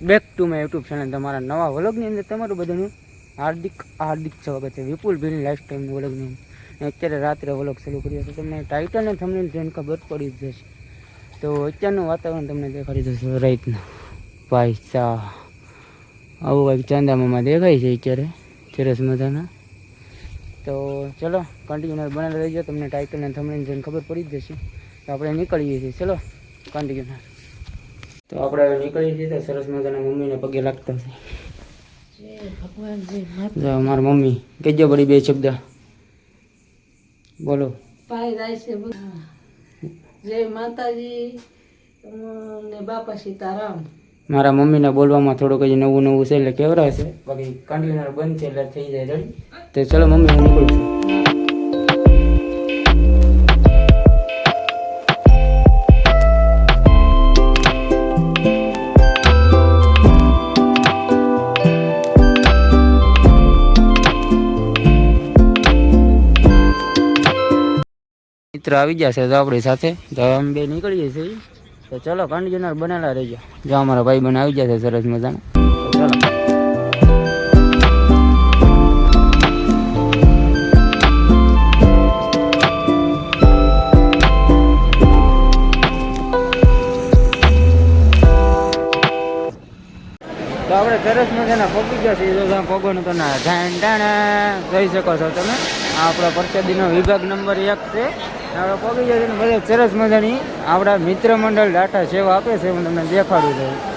Back to my YouTube channel તમારા નવા વ્લોગની અંદર તમારું બધાનું હાર્દિક હાર્દિક સ્વાગત છે. વિપુલ ભીલ લાઈફ ટાઈમ વ્લોગની. અત્યારે રાત્રે વ્લોગ શરૂ કર્યો છે તમને ટાઇટલ અને તમને જોઈને ખબર પડી જશે. તો અત્યારનું વાતાવરણ તમને દેખાડી જશે રાતનું. ભાઈ સા આવું કંઈક ચાંદામામાં દેખાય છે અત્યારે. સરસ મજાના. તો ચલો કન્ટિન્યુઅર બનાવી રહીજો તમને ટાઇટલ અને તમને જોઈને ખબર પડી જ જશે. તો આપણે નીકળીએ છીએ. ચલો કન્ટિન્યુઅર તો આપણે હવે નીકળીએ છીએ તો સરસ મજાના મમ્મીને પગે લાગતા છે. મારા મમ્મી કહેજો પડી બે શબ્દ. બોલો. જય માતાજી ને બાપા સીતારામ. મારા મમ્મીને બોલવામાં થોડુંક હજી નવું નવું છે એટલે કેવરાશે બાકી કન્ટેનર બંધ છે એટલે થઈ જાય રેડી? તો ચલો મમ્મી હું નીકળું છું. મિત્ર આવી ગયા છે તો આપણી સાથે. તો અમે બે નીકળીએ છીએ. તો ચલો કન્ટિન્યુઅર બનેલા રહેજો. જો અમારા ભાઈ બને આવી ગયા છે સરસ મજાના. ચલો. તો આપણે સરસ મજાના પગી ગયા છીએ. તો પગોનું તો ના ઢાણ ઢાણા જોઈ શકો છો તમે. આપણો પરસાદીનો વિભાગ નંબર એક છે. આપણે પગી જાય છે બધા સરસ મજાની આપણા મિત્ર મંડળ ડાટા સેવા આપે છે, હું તમને દેખાડું છું.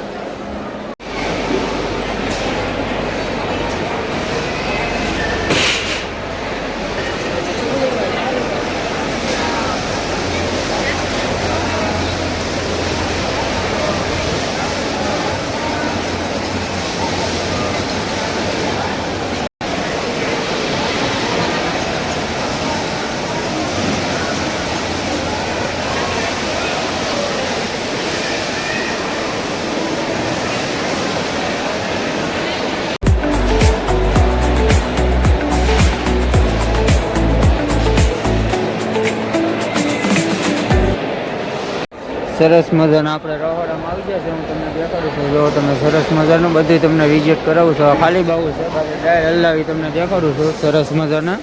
સરસ મજાના આપણે રહોડામાં આવી છે હું તમને દેખાડું છું. જો તમે સરસ મજાનું બધું તમને વિઝિટ કરાવું છું. ખાલી બાવું છે. ખાલી ડાય હલાવી તમને દેખાડું છું. સરસ મજાના.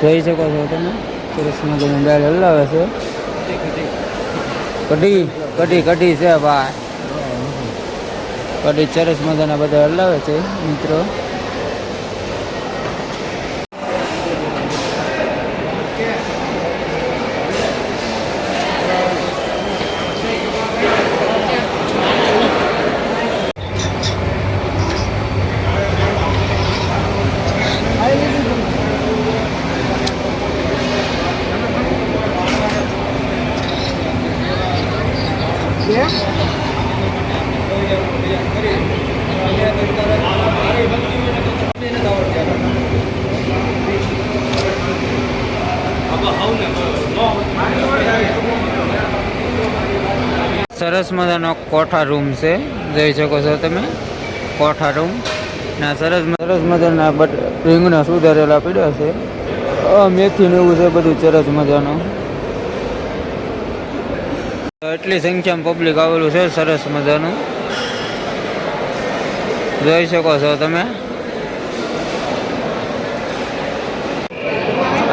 જોઈ શકો છો તમે? સરસ મજાની ડાયર હલાવે છે. કઢી કઢી કઢી છે ભાઈ. કઢી સરસ મજાના બધા હલાવે છે મિત્રો. સરસ મજાનો કોઠા રૂમ છે. જોઈ શકો છો તમે. કોઠા રૂમ. ના સરસ સરસ મજાના બટ રીંગણા સુધારેલા પીડા છે. મેથી ને એવું છે બધું સરસ મજાનું. એટલી સંખ્યામાં પબ્લિક આવેલું છે, સરસ મજાનું. જોઈ શકો છો તમે.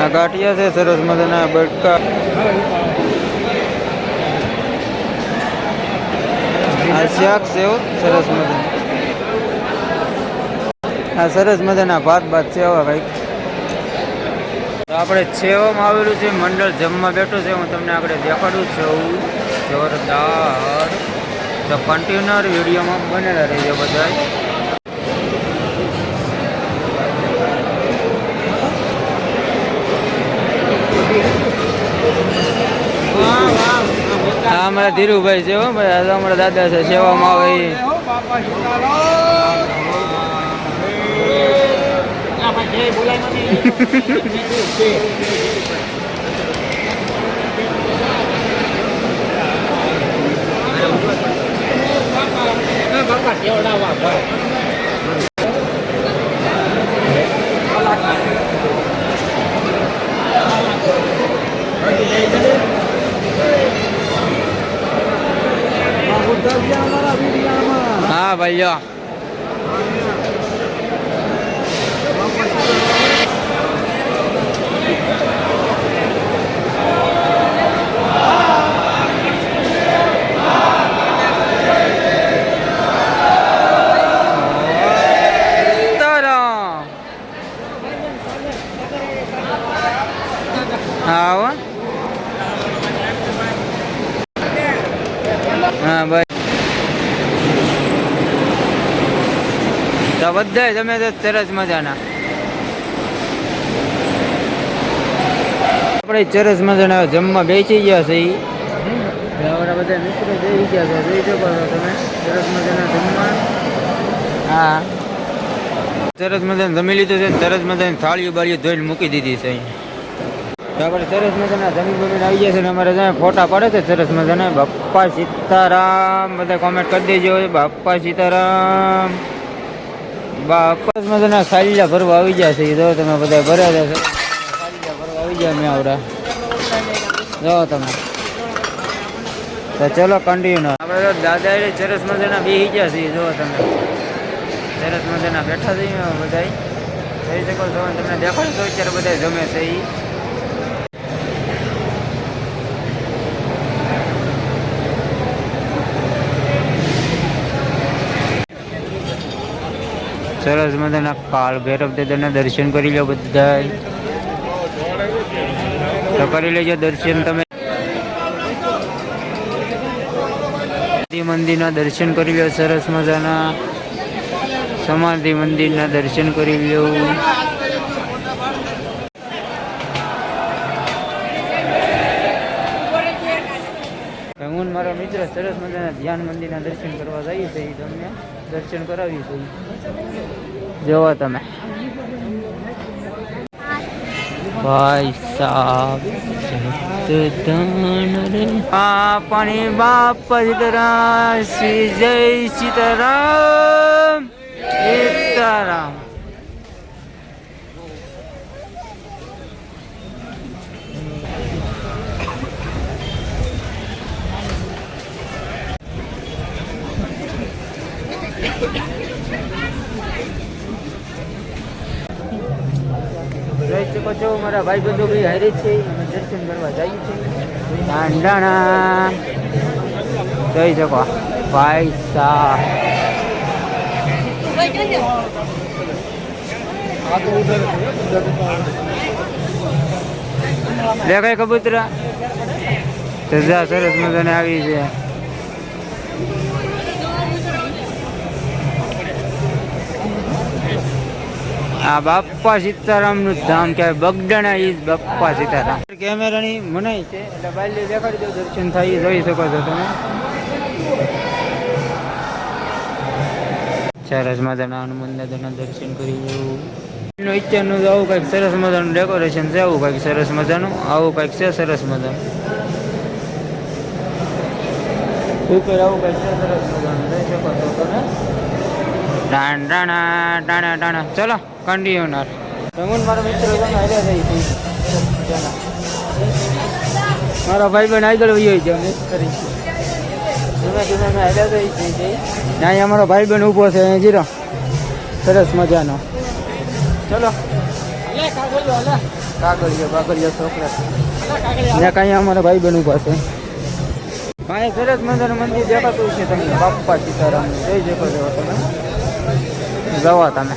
આ ગાંઠિયા છે, સરસ મજાના બટકા આ શાક છે સરસ મજા આ સરસ મજાના ભાત ભાત છે ભાઈ. આપણે છેવામાં આવેલું છે મંડળ જમવા બેઠો છે, હું તમને આગળ દેખાડું છું. જોરદાર. તો કન્ટેનર વિડીયોમાં બનેલા રહેજો બધા હા અમારા ધીરુભાઈ છે હો ભાઈ અમારા દાદા છે સેવામાં આવે હા ભાઈ લ્યો તારા. હા હો. હા ભાઈ તો બધા તમે તો સરસ મજાના. આપણે સરસ મજાના જમવા બેસી ગયા છે. ઈ. બધા મિત્રો જઈ ગયા છે. જોઈ શકો છો તમે સરસ મજાના જમવા. હા. સરસ મજાને જમી લીધું છે ને સરસ મજાની થાળીઓ બાળીઓ ધોઈને મૂકી દીધી છે આપણે સરસ મજાના જમી બમીને આવી ગયા છે ને અમારે ત્યાં ફોટા પડે છે સરસ મજાના. બાપ્પા સીતારામ બધા કોમેન્ટ કરી દેજો. બાપ્પા સીતારામ. બાપ્પા મજાના સાલીલા ભરવા આવી ગયા છે જો તમે બધા ભર્યા છે. સાલીલા ભરવા આવી ગયા મેં આવડા. જો તમે. તો ચલો કન્ટિન્યુ આપણે તો દાદા એ સરસ મજાના બેસી ગયા છીએ જો તમે. સરસ મજાના બેઠા છીએ બધા જોઈ શકો છો તમને દેખાડશો અત્યારે બધા જમે છે ઈ. સરસ મજાના કાલ ભૈરવ દાદાના દર્શન કરી લો બધા તો કરી લેજો દર્શન તમે. મંદિરના દર્શન કરી લો, સરસ મજાના. સમાધિ મંદિરના દર્શન કરી લો. હું મારા મિત્ર સરસ મજાના ધ્યાન મંદિરના દર્શન કરવા જઈએ છીએ તમને દર્શન કરાવીશું જોવો તમે. ભાઈ સાહેબ પાણી બાપ સીતારામ શ્રી જય સીતારામ. સીતારામ જોઈ શકો છો મારા ભાઈ બંધુ બી હારે છે, અમે દર્શન કરવા જઈએ છીએ. ડાંડાણા જઈ શકો. ભાઈ સાહેબ. દેખાય કબૂતરા? તજા સરસ મજાને આવી છે. આ બાપ્પા સીતારામનું ધામ કહેવાય. બગડાણા ઇઝ બાપ્પા સીતારામ. કેમેરાની મનાઈ છે. એટલે બાયલી દેખાડી દો દર્શન થાય જોઈ શકો છો તમે. સરસ મજાના હનુમાન દાદાના દર્શન કરી લેવું એનું આવું કંઈક સરસ મજાનું ડેકોરેશન છે આવું કંઈક સરસ મજાનું આવું કંઈક છે સરસ મજાનું. ઉપર આવું કંઈક છે સરસ મજાનું જોઈ શકો છો. ડાણ ડાણા ડાણા ડાણા. ચલો કન્ટિન્યુનર રમણ મારા મિત્રો તમે હાલ્યા થઈ છે મારા ભાઈ બહેન આગળ વયો ગયો ને કરી ધીમે ધીમે અમે છે ને અહીંયા અમારો ભાઈ બહેન ઊભો છે અહીંયા જીરો. સરસ મજાનો. ચલો. કાગળિયો કાગળિયો છોકરા. કાંઈ અમારા ભાઈ બહેન ઊભા છે. અહીંયા સરસ મજાનું મંદિર દેખાતું છે તમને. બાપા સીતારામ જય જય કરો તમે જવો તમે.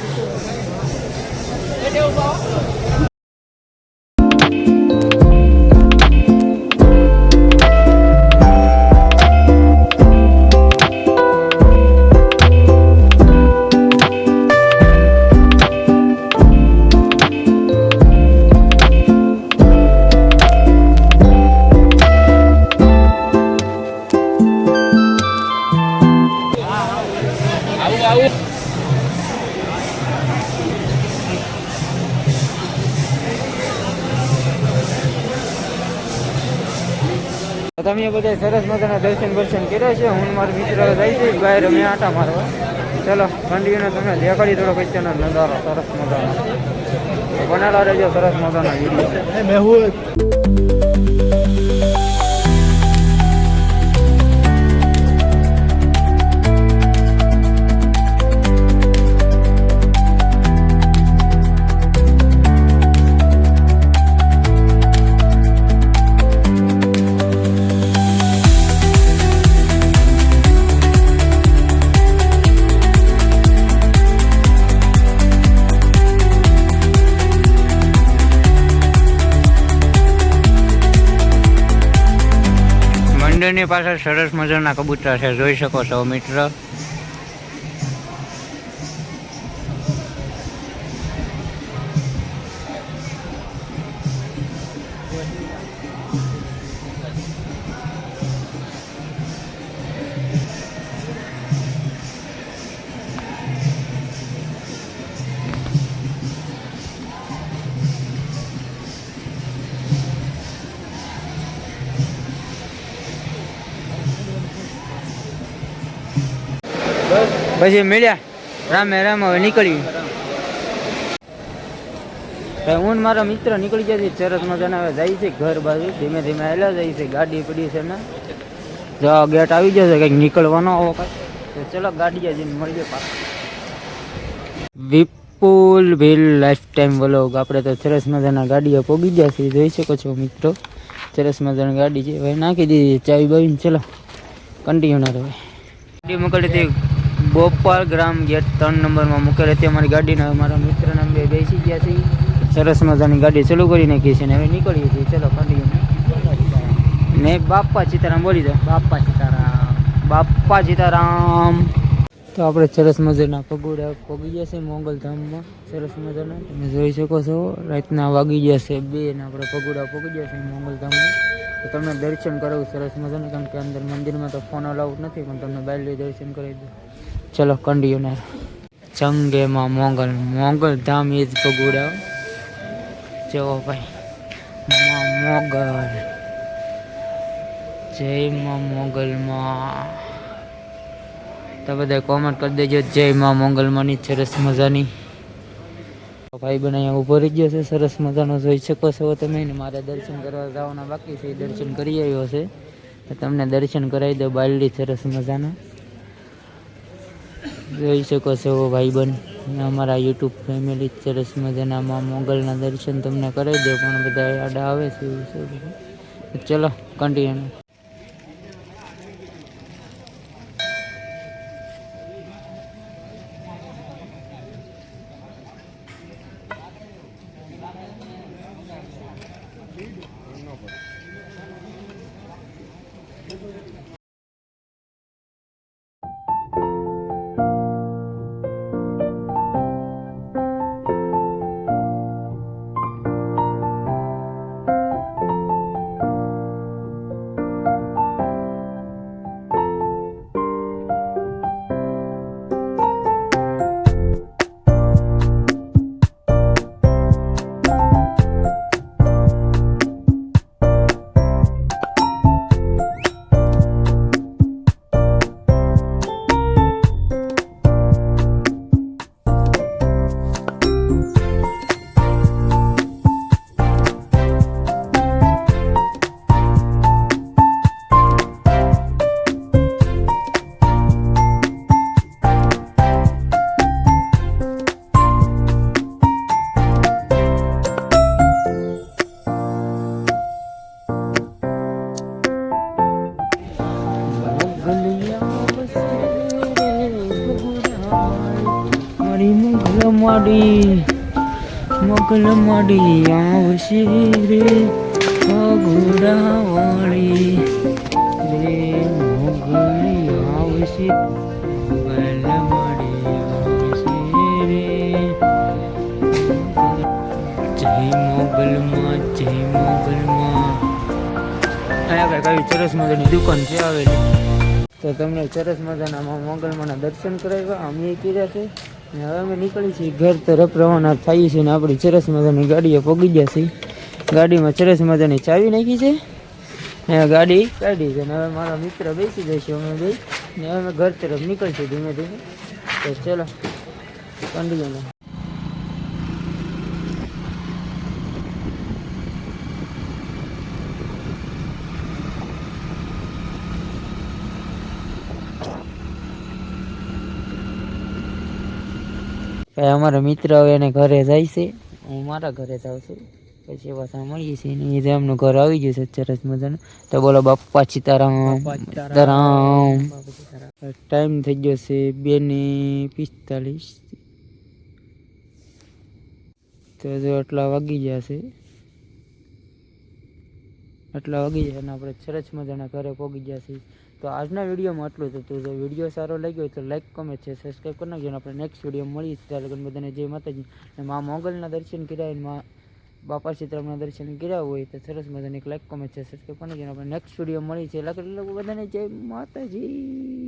સરસ મજાના દર્શન દર્શન કર્યા છે. હું મારા મિત્રો જાય છે બહાર અમે આટા મારવા ચલો ઠંડીનો તમને દેખાડી થોડો કચ્ચાનો નજારો. સરસ મજાનો. બનાવેલા રહેજો, સરસ મજાનો વીડિયો. ઘરની પાછળ સરસ મજાના કબૂતર છે. જોઈ શકો છો મિત્ર. પછી મળ્યા. રામે, રામ હવે નીકળી. હું મારા મિત્ર નીકળી ગયા છે ચરસ મજાના. હવે જાય છે ઘર બાજુ. ધીમે ધીમે આવેલા જાય છે. ગાડી પડી છે ને જો ગેટ આવી જશે કંઈક નીકળવાનો આવો કાંઈ તો ચલો ગાડી જઈને મળીએ પાછા. Vipul Bhil life time vlog આપણે તો ચરસ મજાના ગાડીઓ પોગી ગયા છે જોઈ શકો છો મિત્રો. ચરસ મજાની ગાડી છે. ભાઈ, નાખી દીધી ચાવી બાવીને ચલો. કન્ટિન્યુ રહે. ગાડી મોકલી હતી ગોપાલ ગ્રામ ગેટ ત્રણ નંબરમાં મૂકેલી હતી. અમારી ગાડીને અમારા મિત્રના બે બેસી ગયા છે સરસ મજાની ગાડી ચાલુ કરી નાખી છે ને હવે નીકળીએ છીએ. ચલો કન્ટિન્યુ ને બાપા સીતારામ બોલી જાઓ બાપા સીતારામ. બાપા સીતારામ. તો આપણે સરસ મજાના પગોડા પગી ગયા છે મોગલધામમાં સરસ મજાના. તમે જોઈ શકો છો રાતના વાગી ગયા છે બે ને આપણે પગોડા પગી ગયા છે મોગલધામમાં તો તમને દર્શન કરાવું સરસ મજાનું કારણ કે અંદર મંદિરમાં તો ફોન અલાઉડ નથી પણ તમને બાયલી દર્શન કરાવી દઉં. ચલો કંડિયુનર ચંગેમાં મોંગલ મોંગલ ધામ એ જ પગોડા જો ભાઈ, માં મોગલ જય માં મોગલમાં તો બધા કોમેન્ટ કરી દેજો, જય માં મોગલમાંની સરસ મજાની. ભાઈ બને અહીંયા ઊભો રહી ગયો છે, સરસ મજાનો જોઈ શકો છો તમે. ને મારે દર્શન કરવા જવાના બાકી છે દર્શન કરી આવ્યો છે. તમને દર્શન કરાવી દો બાલડી સરસ મજાના. જોઈ શકો છો ભાઈ બન. અમારા યુટ્યુબ ફેમિલી સરસ મજાના માં મોગલના દર્શન તમને કરાવી દો પણ બધા આડા આવે છે ચલો કન્ટિન્યુ મોગલ મળી આવશે રે પગોડા વાળી રે મોગળી આવશે મોગલ મોગલમાં જય મોગલમાં અહીંયા કઈ મજાની દુકાન છે તો તમને સરસ મજાના મા દર્શન કરાવ્યા, અમે કર્યા છે. હવે અમે નીકળી છીએ ઘર તરફ, રવાના થઈએ છીએ ને આપણી ચરસ મજાની ગાડીએ પગી ગયા છીએ. ગાડીમાં ચરસ મજાની ચાવી નાખી છે. ને ગાડી કાઢી છે ને હવે મારા મિત્ર બેસી જશે અમે બે. ને હવે ઘર તરફ નીકળશું ધીમે ધીમે. તો ચલો કંડિયો અમારો મિત્ર હવે એને ઘરે જાય છે. હું મારા ઘરે જાઉં છું. પછી પાછા મળીએ છીએ ને એ એમનું ઘર આવી ગયું છે સરસ મજાનું. તો બોલો બાપ્પા સીતારામ. સીતારામ. ટાઈમ થઈ ગયો છે બે ને પિસ્તાલીસ. તો જો આટલા વાગી ગયા છે. એટલા વાગી ગયા અને આપણે સરસ મજાના ઘરે પહોંચી ગયા છીએ. તો આજના વિડીયોમાં આટલું જ હતું. જો વીડિયો સારો લાગ્યો હોય તો લાઈક કમેન્ટ છે સબસ્ક્રાઈબ કરી નાખજો આપણે નેક્સ્ટ વીડિયો મળીએ ત્યારે લગ્ન બધાને જય માતાજી. અને મા મોગલના દર્શન કર્યા અને બાપા સીતારામના દર્શન કર્યા હોય તો સરસ મજાની એક લાઈક કમેન્ટ છે સબસ્ક્રાઈબ કરી નાખજો આપણે નેક્સ્ટ વીડિયો મળી છે એટલે બધાને જય માતાજી.